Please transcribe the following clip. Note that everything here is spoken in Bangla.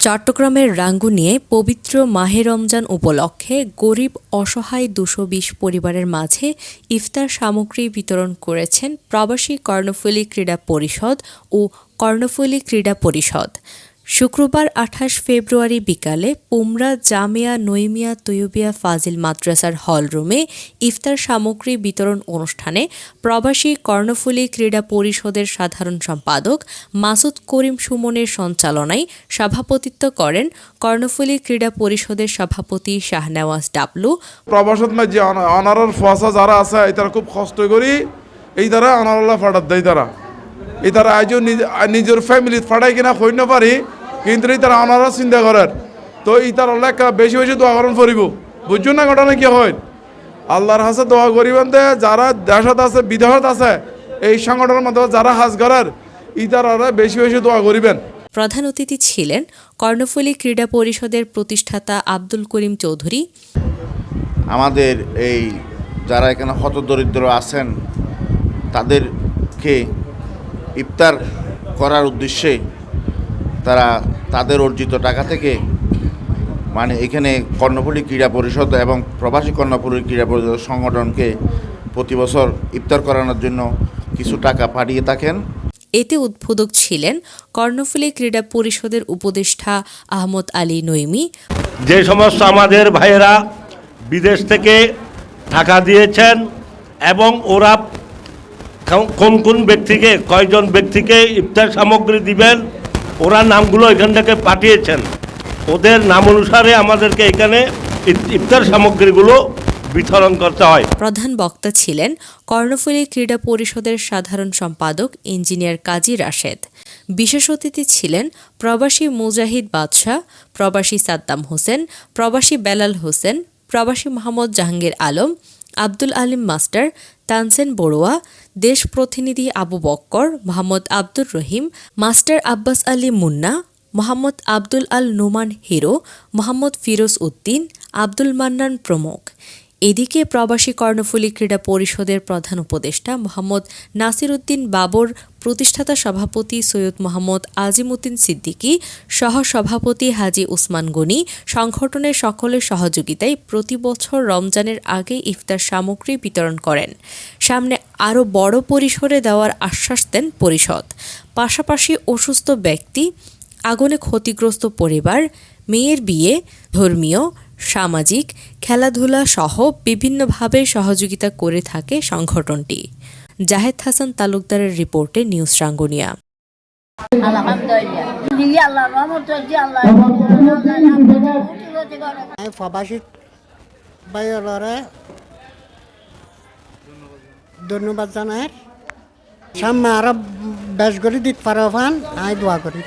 চট্টগ্রামের রাঙ্গুনিয়ে পবিত্র মাহে রমজান উপলক্ষে গরিব অসহায় দুশো বিশ পরিবারের মাঝে ইফতার সামগ্রী বিতরণ করেছেন প্রবাসী কর্ণফুলী ক্রীড়া পরিষদ ও কর্ণফুলী ক্রীড়া পরিষদ। শুক্রবার আঠাশ ফেব্রুয়ারি বিকালে পুমরা, জামিয়া, নৈমিয়া, তৈয়বিয়া ফাজিল মাদ্রাসার হলরুমে ইফতার সামগ্রী বিতরণ অনুষ্ঠানে প্রবাসী কর্ণফুলী ক্রীড়া পরিষদের সাধারণ সম্পাদক মাসুদ করিম সুমনের সঞ্চালনায় সভাপতিত্ব করেন কর্ণফুলী ক্রীড়া পরিষদের সভাপতি শাহনেওয়াজ ডাবলু। প্রবাসত মাঝে অনারর ফসা যারা আছে তারা খুব কষ্ট করি, এই তারা অনারল্লা ফাটাত দেয় তারা। এই তারা নিজ- নিজের ফ্যামিলি ফাটাই কিনা হই না পারি কিন্তু এই তারা অনারা চিন্তা করার। তো এই তার লেখা বেশি বেশি দোয়া করণ করিব বুঝছ না ঘটনা কি হয়? আল্লাহর হাসে দোয়া করিবেন দে যারা দেশত আছে বিদেশত আছে এই সংগঠনের মাধ্যমে যারা হাজ করার ই তারা বেশি বেশি দোয়া করিবেন। প্রধান অতিথি ছিলেন কর্ণফুলী ক্রীড়া পরিষদের প্রতিষ্ঠাতা আব্দুল করিম চৌধুরী। আমাদের এই যারা এখানে হতদরিদ্র আছেন তাদেরকে ইফতার করার উদ্দেশ্যে তারা তাদের অর্জিত টাকা থেকে মানে এখানে কর্ণফুলী ক্রীড়া পরিষদ এবং প্রবাসী কর্ণফুলী ক্রীড়া পরিষদ সংগঠনকে প্রতি বছর ইফতার করানোর জন্য কিছু টাকা পাঠিয়ে থাকেন। এতে উদ্বোধক ছিলেন কর্ণফুলী ক্রীড়া পরিষদের উপদেষ্টা আহমদ আলী নৈমি। যে সমস্ত আমাদের ভাইয়েরা বিদেশ থেকে টাকা দিয়েছেন এবং ওরা কোন- কোন কোন ব্যক্তিকে কয়জন ব্যক্তিকে ইফতার সামগ্রী দিবেন ওরা নামগুলো এখান থেকে পাঠিয়েছেন। ওদের নাম অনুসারে আমাদেরকে এখানে ইফতার সামগ্রীগুলো বিতরণ করতে হয়। প্রধান বক্তা ছিলেন কর্ণফুলী ক্রীড়া পরিষদের সাধারণ সম্পাদক ইঞ্জিনিয়ার কাজী রাশেদ। বিশেষ অতিথি ছিলেন প্রবাসী মুজাহিদ বাদশাহ, প্রবাসী সাদ্দাম হোসেন, প্রবাসী বেলাল হোসেন, প্রবাসী মোহাম্মদ জাহাঙ্গীর আলম আব্দুল আলিম মাস্টার, তানসেন বড়ুয়া, দেশ প্রতিনিধি আবু বক্কর, মোহাম্মদ আব্দুর রহিম, মাস্টার আব্বাস আলী মুন্না, মোহাম্মদ আব্দুল আল নোমান হিরো, মোহাম্মদ ফিরোজ উদ্দিন, আব্দুল মান্নান প্রমুখ। এদিকে প্রবাসী কর্ণফুলী ক্রীড়া পরিষদের প্রধান উপদেষ্টা মোহাম্মদ নাসির উদ্দিন বাবর, প্রতিষ্ঠাতা সভাপতি সৈয়দ মোহাম্মদ আজিমুদ্দিন সিদ্দিকী সহ সভাপতি হাজি উসমান গনি সংগঠনের সকলের সহযোগিতায় প্রতি বছর রমজানের আগে ইফতার সামগ্রী বিতরণ করেন। সামনে আরও বড় পরিসরে দেওয়ার আশ্বাস দেন পরিষদ। পাশাপাশি অসুস্থ ব্যক্তি, আগুনে ক্ষতিগ্রস্ত পরিবার, মেয়ের বিয়ে, ধর্মীয় সামাজিক, খেলাধুলা সহ বিভিন্নভাবে সহযোগিতা করে থাকে সংগঠনটি। জাহেদ হাসান তালুকদারের রিপোর্টে নিউজ রাঙ্গুনিয়া। ধন্যবাদ জানায় সামনে আরও বেশ করে দিতে পারো আমি দোয়া করি।